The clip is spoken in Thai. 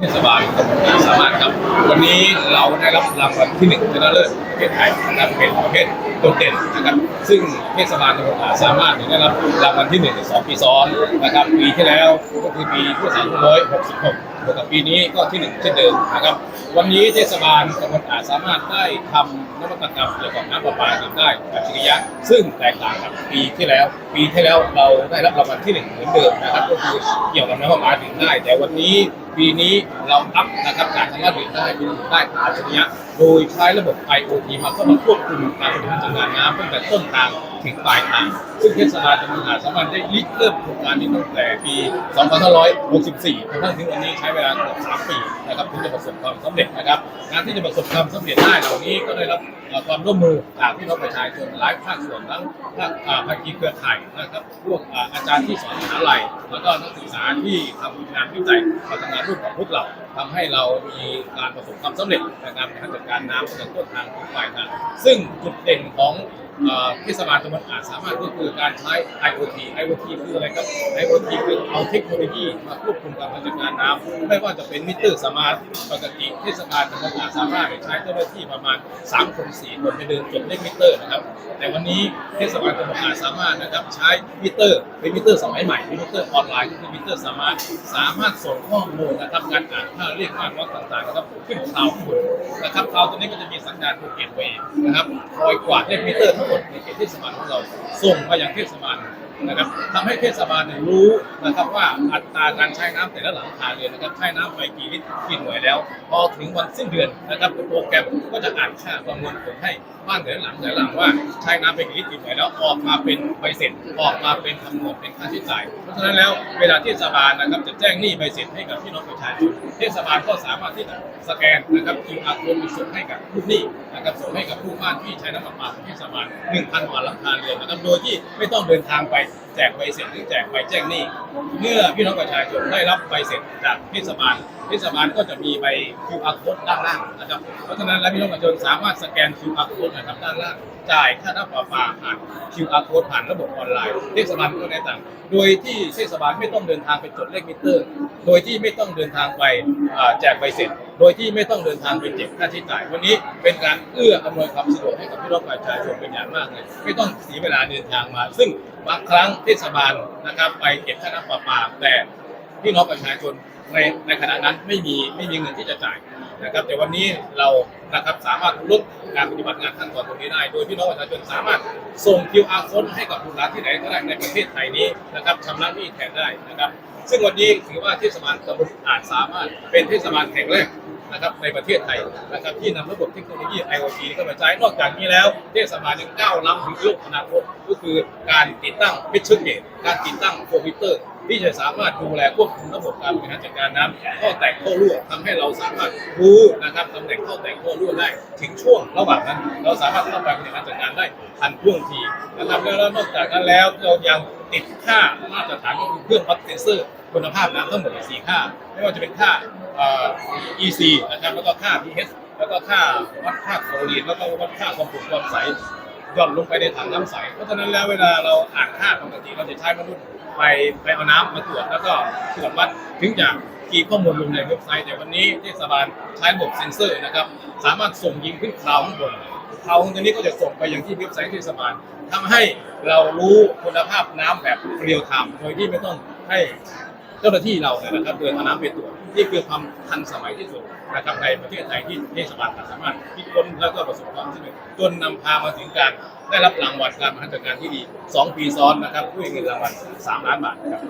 เทศบาลตำบลสามารถครับวันนี้เราได้รับรางวัลที่หนึ่งชนะเลิศประเทศไทยนะครับเป็นประเภทโดดเด่นนะครับซึ่งเทศบาลตำบลนาสามารถได้รับรางวัลที่หนึ่งในสองปีซ้อนนะครับปีที่แล้วก็คือปีพุทธศักราช2566บวกกับปีนี้ก็ที่หนึ่งเช่นเดิมนะครับวันนี้เทศบาลตำบลอาสามารถได้ทำนวัตกรรมเกี่ยวกับน้ำประปาทำได้อัจฉริยะ ซึ่งแตกต่างกับปีที่แล้ว ปีที่แล้วเราได้รับรางวัลที่หนึ่งเหมือนเดิมนะครับก็คือเกี่ยวกับน้ำประปาดื่มได้แต่วันนี้ ปีนี้เราอัพนะครับการสามารถดื่มได้เป็นได้อัจฉริยะโดยใช้ระบบ IoT มาเข้ามาควบคุมการบริหารจัดการน้ำตั้งแต่ต้นทาง ถึงปลายทาง ซึ่งเทศบาลตำบลอาจสามารถได้ริเริ่มโครงการนี้ตั้งแต่ปี 2564จนถึงวันนี้ใช้เวลาเกือบ3ปีนะครับถึงจะประสบความสำเร็จนะครับงานที่จะประสบความสำเร็จได้เหล่านี้ก็ได้รับความร่วมมือจากพี่น้องประชาชนหลายภาคส่วนทั้งภาคภาคีเครือข่ายนะครับพวกอาจารย์ที่สอนมหาลัยแล้วก็นักศึกษาที่ทำงานวิจัยมาทำงานร่วมกับพวกเราทำให้เรามีการประสบความสำเร็จในการบริหารจัดการน้ำตั้งแต่ต้นทางถึงปลายทางซึ่งจุดเด่นของ เทศบาลตำบลอาจสามารถก็คือการใช้ IoT IoT คืออะไรครับ IoT คือเอาเทคโนโลยีมาควบคุมการบริหารจัดการน้ำไม่ว่าจะเป็นมิเตอร์สมาร์ทปกติเทศบาลตำบลอาจสามารถใช้เจ้าหน้าที่ประมาณ3คน4คนไปเดินจดเลขมิเตอร์นะครับ แต่วันนี้เทศบาลตำบลอาจสามารถนะครับใช้มิเตอร์เป็นมิเตอร์สมัยใหม่เป็นมิเตอร์ออนไลน์ก็คือมิเตอร์สมาร์ทสามารถส่งข้อมูลนะครับการอ่านค่าเรียกค่าวัดต่างๆนะครับขึ้นคลาวด์ข้างบนนะครับคลาตัวนี้ก็จะมีสัญญาณโปรเกตเวย์นะครับคอยกวาดเลขมิเตอร์ทั้งดในเขตเทศบาลของเราส่งไปยังเทศบาล นะครับทำให้เทศบาลเนี่ยรู้นะครับว่าอัตราการใช้น้ำแต่ละหลังคาเรือนนะครับใช้น้ำไปกี่ลิตรกี่หน่วยแล้ว พอถึงวันสิ้นเดือนนะครับโปรแกรมก็จะอ่านค่าประมวลผลให้บ้านแต่ละหลังแต่ละหลังว่าใช้น้ำไปกี่ลิตรกี่หน่วยแล้วออกมาเป็นใบเสร็จออกมาเป็นคำนวณเป็นค่าใช้จ่าย เพราะฉะนั้นแล้วเวลาเทศบาลนะครับจะแจ้งหนี้ใบเสร็จให้กับพี่น้องประชาชนเทศบาลก็สามารถที่จะสแกนนะครับ QR code ไปส่งให้กับลูกหนี้นะครับส่งให้กับผู้บ้านที่ใช้น้ำประปาของเทศบาล1,000กว่าหลังคาเรือนนะครับโดยที่ไม่ต้องเดินทางไปแจกใบเสร็จหรือแจกใบแจ้งหนี้เมื่อพี่น้องประชาชนได้รับใบเสร็จจากเทศบาลเทศบาลก็จะมีใบ QR code ด้านล่างนะครับ เพราะฉะนั้นแล้วพี่น้องประชาชนสามารถสแกน QR code นะครับด้านล่างจ่ายค่าน้ำประปาผ่าน QR code ผ่านระบบออนไลน์เทศบาลก็ได้ต่างโดยที่เทศบาลไม่ต้องเดินทางไปจดเลขมิเตอร์ โดยที่ไม่ต้องเดินทางไปแจกใบเสร็จ โดยที่ไม่ต้องเดินทางไปเก็บค่าใช้จ่าย วันนี้เป็นการเอื้ออำนวยความสะดวกให้กับพี่น้องประชาชนเป็นอย่างมากเลยไม่ต้องเสียเวลาเดินทางมา ซึ่งบางครั้งเทศบาลนะครับไปเก็บค่าน้ำประปาแต่พี่น้องประชาชนในในขณะนั้นไม่มีไม่มีเงินที่จะจ่ายนะครับ แต่วันนี้เรานะครับสามารถลดการปฏิบัติงานขั้นตอนตรงนี้ได้ โดยพี่น้องประชาชนสามารถส่ง QR code ให้กับลูกหลานที่ไหนก็ได้ในประเทศไทยนี้นะครับชำระหนี้แทนได้นะครับ ซึ่งวันนี้ถือว่าเทศบาลตำบลอาจสามารถเป็นเทศบาลแห่งแรก นะครับในประเทศไทยนะครับที่นำระบบเทคโนโลยี IoT เข้ามาใช้นอกจากนี้แล้วเทศบาลยังก้าวล้ำถึงโลกอนาคตก็คือการติดตั้งพิชเชอร์เกตการติดตั้งคอมพิวเตอร์ที่จะสามารถดูแลควบคุมระบบการบริหารจัดการน้ำข้อแตกข้อรั่วทำให้เราสามารถรู้นะครับตำแหน่งข้อแตกข้อรั่วได้ ถึงช่วงระหว่างนั้น เราสามารถเข้าไปบริหารจัดการได้ทันท่วงทีนะครับแล้วนอกจากนั้นแล้วเรายัง ติดค่ามาตรฐานก็คือเครื่องวัดเซนเซอร์คุณภาพน้ำทั้งหมดสี่ค่า ไม่ว่าจะเป็นค่าเอ่อ EC นะครับแล้วก็ค่า pH แล้วก็ค่าวัดค่าโคลอรีนแล้วก็วัดค่าความขุ่นความใสหย่อนลงไปในถังน้ำใส เพราะฉะนั้นแล้วเวลาเราอ่านค่าปกติเราจะใช้มนุษย์ไปไปเอาน้ำมาตรวจแล้วก็ตรวจวัดถึงจะกีย์ข้อมูลลงในเว็บไซต์แต่วันนี้เทศบาลใช้ระบบเซ็นเซอร์นะครับสามารถส่งยิงขึ้นคลาวด์ข้างบน คลาตัวนี้ก็จะส่งไปยังที่เว็บไซต์เทศบาลทำให้เรารู้คุณภาพน้ำแบบเรียลไทม์โดยที่ไม่ต้องให้เจ้าหน้าที่เราเนี่ยนะครับเดินเอาน้ำไปตรวจนี่คือความทันสมัยที่สุดนะครับในประเทศไทยที่เทศบาลสามารถคิดค้นแล้วก็ประสบความสำเร็จจนนำพามาถึงการได้รับรางวัลการบริหารจัดการที่ดี 2 ปีซ้อนนะครับด้วยเงินรางวัล3ล้านบาทครับ